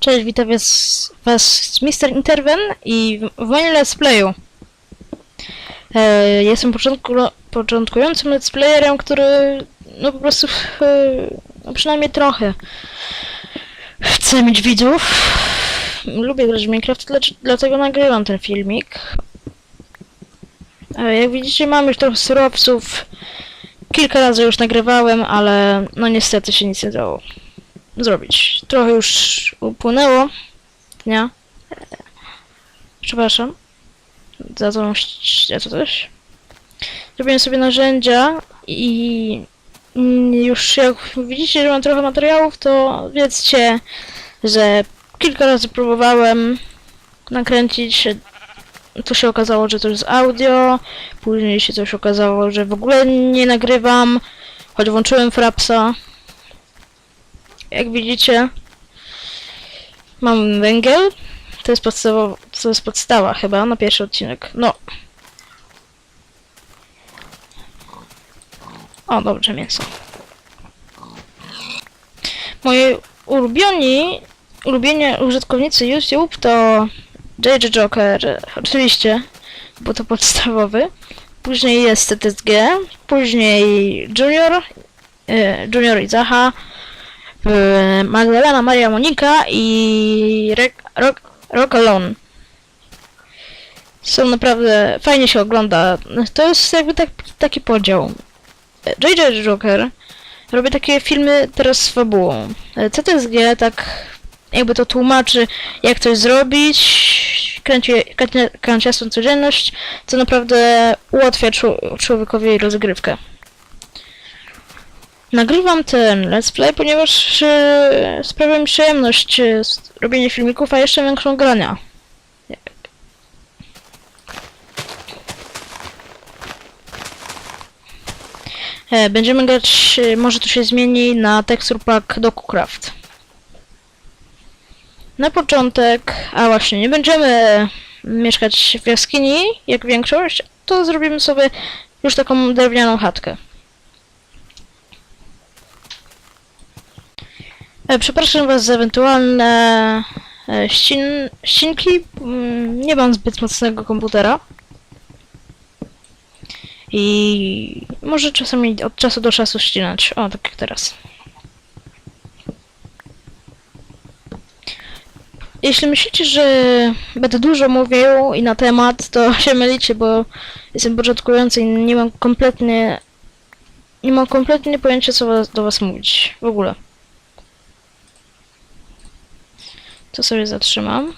Cześć, witam was, was Mr. Interven i w, moim let's playu. E, jestem początku, początkującym let's playerem, który no po prostu e, no przynajmniej trochę chce mieć widzów. Lubię grać w Minecraft, dlatego nagrywam ten filmik. E, jak widzicie mam już trochę surowców. Kilka razy już nagrywałem, ale no niestety się nic nie dało zrobić. Trochę już upłynęło dnia. Przepraszam. Za tą to coś. Zrobiłem sobie narzędzia i mm, już jak widzicie, że mam trochę materiałów, to wiedzcie, że kilka razy próbowałem nakręcić. Tu się okazało, że to jest audio. Później się coś okazało, że w ogóle nie nagrywam. Choć włączyłem Frapsa. Jak widzicie, mam węgiel. To jest podstawa, to jest podstawa chyba na pierwszy odcinek. No. O, dobrze, mięso. Moi ulubieni, ulubieni użytkownicy YouTube to JJ Joker, oczywiście, bo to podstawowy. Później jest TTSG, później Junior, e, Junior i Zaha, Magdalena Maria Monika i Rek- Rock, Rock Alone. Są naprawdę fajnie się ogląda. To jest jakby tak, taki podział. JJ Joker robi takie filmy teraz z fabułą. CTSG tak jakby to tłumaczy jak coś zrobić, kręci, kręci, kręci jasną codzienność, co naprawdę ułatwia czł- człowiekowi rozgrywkę. Nagrywam ten let's play, ponieważ e, sprawia mi przyjemność e, robienie filmików, a jeszcze większą grania. E, Będziemy grać, e, może to się zmieni na Texture Pack DokuCraft. Na początek, a właśnie, nie będziemy mieszkać w jaskini, jak większość, to zrobimy sobie już taką drewnianą chatkę. E, Przepraszam Was za ewentualne e, ścin, ścinki. Mm, Nie mam zbyt mocnego komputera. I może czasami od czasu do czasu ścinać. O, tak jak teraz. Jeśli myślicie, że będę dużo mówił i na temat, to się mylicie, bo jestem początkujący i nie mam kompletnie nie mam kompletnie pojęcia, co do was mówić. W ogóle. To sobie zatrzymam.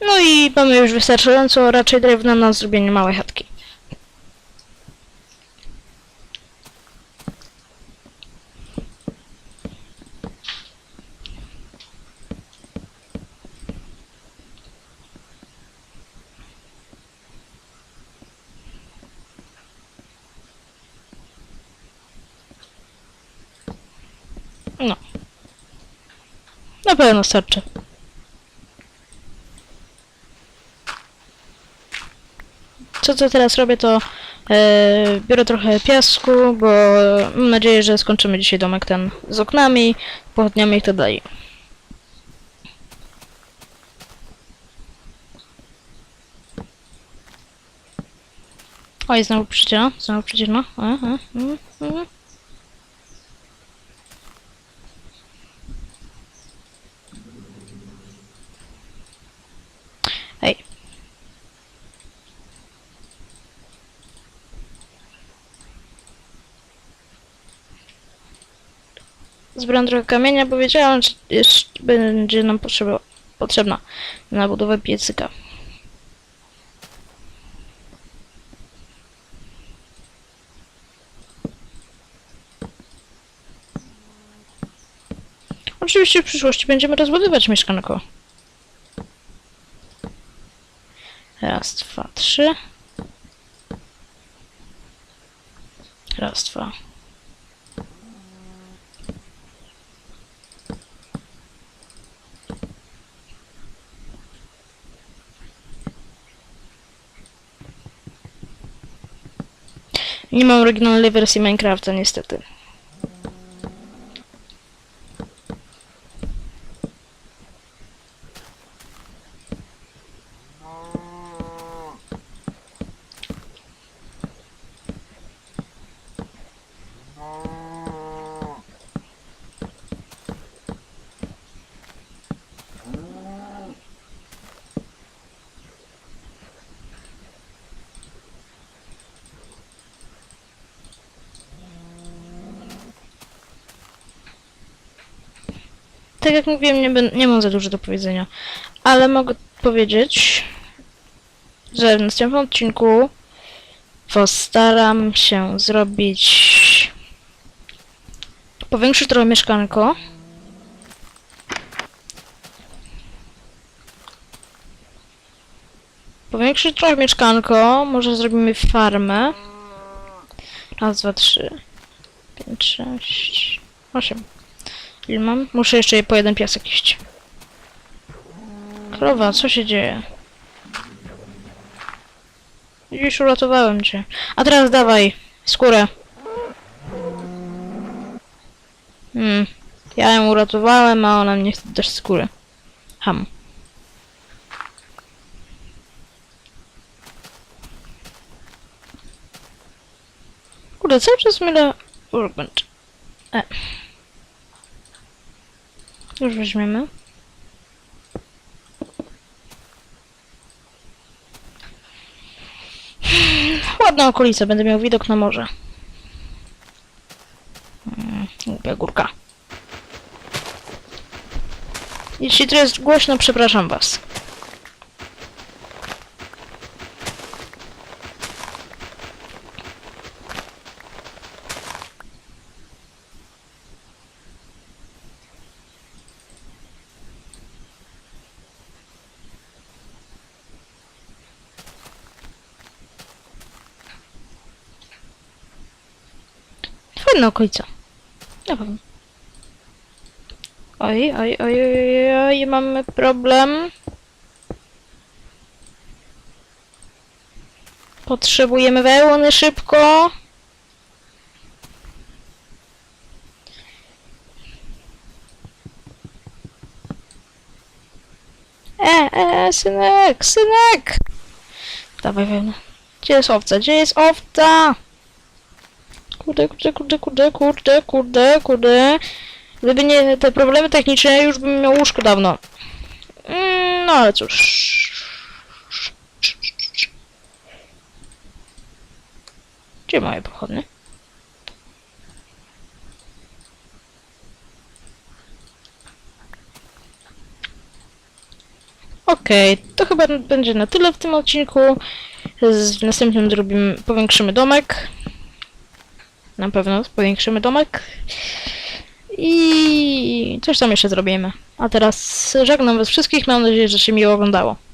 No i mamy już wystarczająco raczej drewna na zrobienie małej chatki. No. Na pewno starczy. Co co teraz robię, to e, biorę trochę piasku, bo mam nadzieję, że skończymy dzisiaj domek ten z oknami, pochodniami i tak. Oj, znowu przyciena, znowu przyciena. Aha, mm, mm. Zbieram trochę kamienia, bo wiedziałam, że jeszcze będzie nam potrzeba, potrzebna na budowę piecyka. Oczywiście w przyszłości będziemy rozbudować mieszkanko. Raz, dwa, trzy. Raz, dwa. Nie mam oryginalnej wersji Minecrafta, niestety. Tak jak mówiłem, nie, nie mam za dużo do powiedzenia, ale mogę powiedzieć, że w następnym odcinku postaram się zrobić powiększyć trochę mieszkanko. Powiększyć trochę mieszkanko, może zrobimy farmę. Raz, dwa, trzy, pięć, sześć, osiem. Ile mam? Muszę jeszcze po jeden piasek iść. Krowa, co się dzieje? Już uratowałem cię. A teraz dawaj, skórę. Hmm. Ja ją uratowałem, a ona mnie chce też skórę. Ham. Kurde, cały czas mylę workbench. E. Już weźmiemy. Ładna okolica, będę miał widok na morze. Mm, Głupia górka. Jeśli to jest głośno, przepraszam was. Fajna okolica. Nie wiem. Oj, oj, oj, oj, oj, mamy problem. Potrzebujemy wełny szybko. E, e, synek, synek! Dawaj wełnę. Gdzie jest owca? Gdzie jest owca? Kurde, kurde, kurde, kurde, kurde, kurde, kurde. Gdyby nie te problemy techniczne, już bym miał łóżko dawno. Mm, No ale cóż. Gdzie moje pochodnie? Okej, to chyba będzie na tyle w tym odcinku. Z- następnym zrobimy, powiększymy domek. Na pewno powiększymy domek. I coś tam jeszcze zrobimy. A teraz żegnam was wszystkich. Mam nadzieję, że się miło oglądało.